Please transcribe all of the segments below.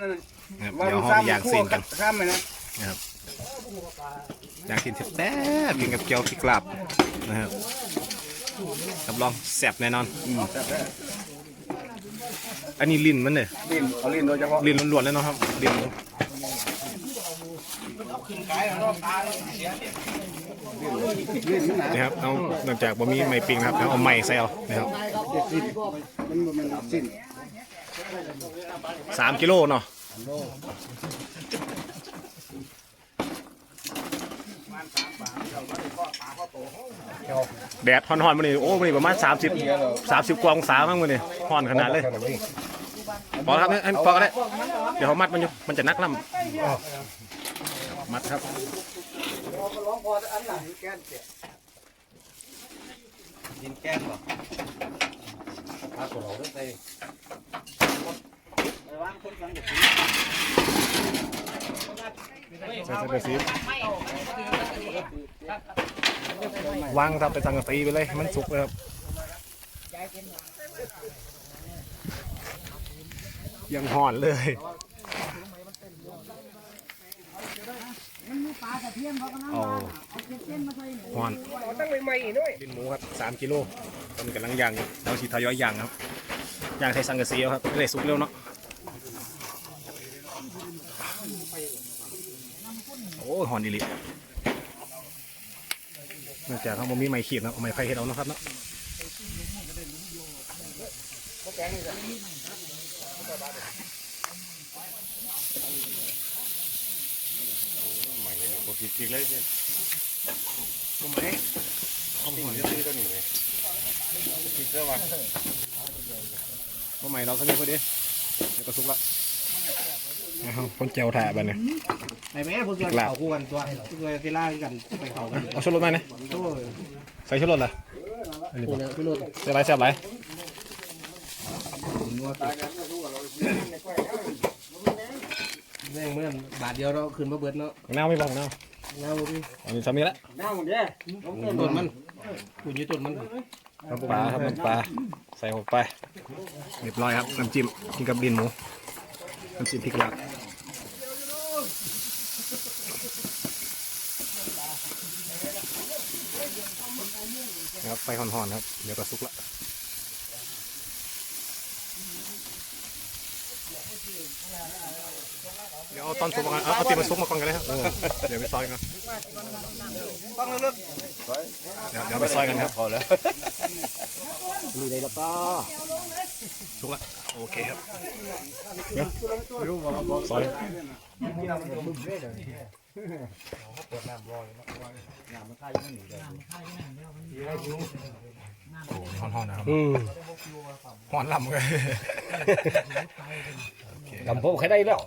นั่นน่ะนะครับว่าเดี๋ยวมันห้องซ้ำย่างคู่ซีนกักันนซ้ำเลยนะนะครับย่างซีนแซ่บๆกินกับเกี๊ยวพริกลาบนะครับรับรองแซ่บแน่นอนอืมแซ่บแล้วอันนี้ลิ้นมันเนี่ยลิ้นเอาลิ้นโดยเฉพาะลิ้นล้วนๆเลยเนาะครับลิ้นลิ้นมันหนานะครับเอานอกจากบะหมี่ไม่ปิ้งนะครับแล้วเอาไม้ใส่เอานะครับมันมันสิ้นสามกิโลเนาะัลโหลแดดฮอนๆมานี่โอ้มานี่ประมาณ30 30กว่าองศามั้งมานี่ฮอนขนาดเลยพอครับให้พอก็ได้เดี๋ยวเขามัดมันอยู่มันจะนักล่ำมัดครับยินแก้มหรอพาตัวเราได้ไปใส่ ใส่ไปซีวางครับไปสังกะสีไปเลยให้มันสุกเลยครับยังห่อนเลย เอาห่อนตั้งใหม่ๆด้วยดินหมูครับสามกิโลตอนกำลังย่างเราสีทยอยย่างครับย่างใส่สังกะสีเอาครับไม่ได้สุกเร็วเนาะ โอ้หอนดีลินอกจากเขาบ่มีไม้ขีดเนาะเอาไม้ไผ่เฮ็ดเอาเนาะครับเนาะใหม่เลยผมคิดเลยเนี่ยทำไมเอาหัวจะซื้อตัวนี้เลยคิดเสื้อมาทำไมเราสนิดพอดีเดี๋ยวก็สุกละ นะครับคนแจวถ่ายแบบนี้ไอ้แม่พวกเกี่ยวเขาคู่กันตัวพวกเกี่ยวกีฬากันไปเขากันเอาชุดรถมาเนี่ยโอ้ยใส่ชุดรถเหรออันนี้คู่ปะเนี่ยพี่รุ่นเสียไรเสียไรแม่งเมื่อบาทเดียวเราขึ้นมาเบิดเนาะหน้าไม่บอกหน้าเงาพี่อันนี้สามีละหน้าหมดเด้ต้นมันคุณยืดต้นมันน้ำปลาครับน้ำปลาใส่ลงไปเรียบร้อยครับน้ำจิ้มกินกับดินหมูน้ำจิ้มพริกลาบ นะครับไฟห่อนๆครับ เดี๋ยวก็สุกละเดี๋ยวเอาตอนสุกมาก่อนเอาเอาตีนมาซุกมาก่อนกันเลยครับเดี๋ยวไปซอยกันเดี๋ยวเดี๋ยวไปซอยกันครับ พอแล้ว มีอะไรแล้วก็ ทุกละโอเคครับเดี๋ยวซอยโอ้ยห่อนๆนะครับห่อนลำเลยลำโพงใครได้แล้ว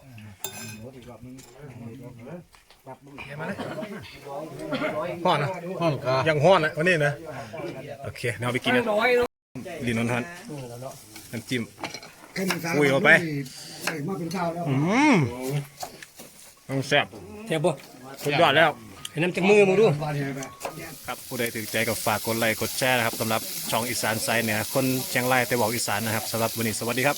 ห่อนนะห้องกายังห่อนนะวันนี้นะ โอเคเดี๋ยวเอาไปกินนะ ลินนนทันน้ำจิ้มอุ้ยเอาไปมาเป็นข้าวแล้วอืมต้องแซ่บเทียบบ่สุดยอดแล้วให้น้ำจากมือมึงดู บาดเจ็บครับผู้ใดถือใจก็ฝากกดไลค์กดแชร์นะครับสำหรับช่องอีสานไซด์เนี่ยคนเชียงรายแต่บอกอีสานนะครับสำหรับวันนี้สวัสดีครับ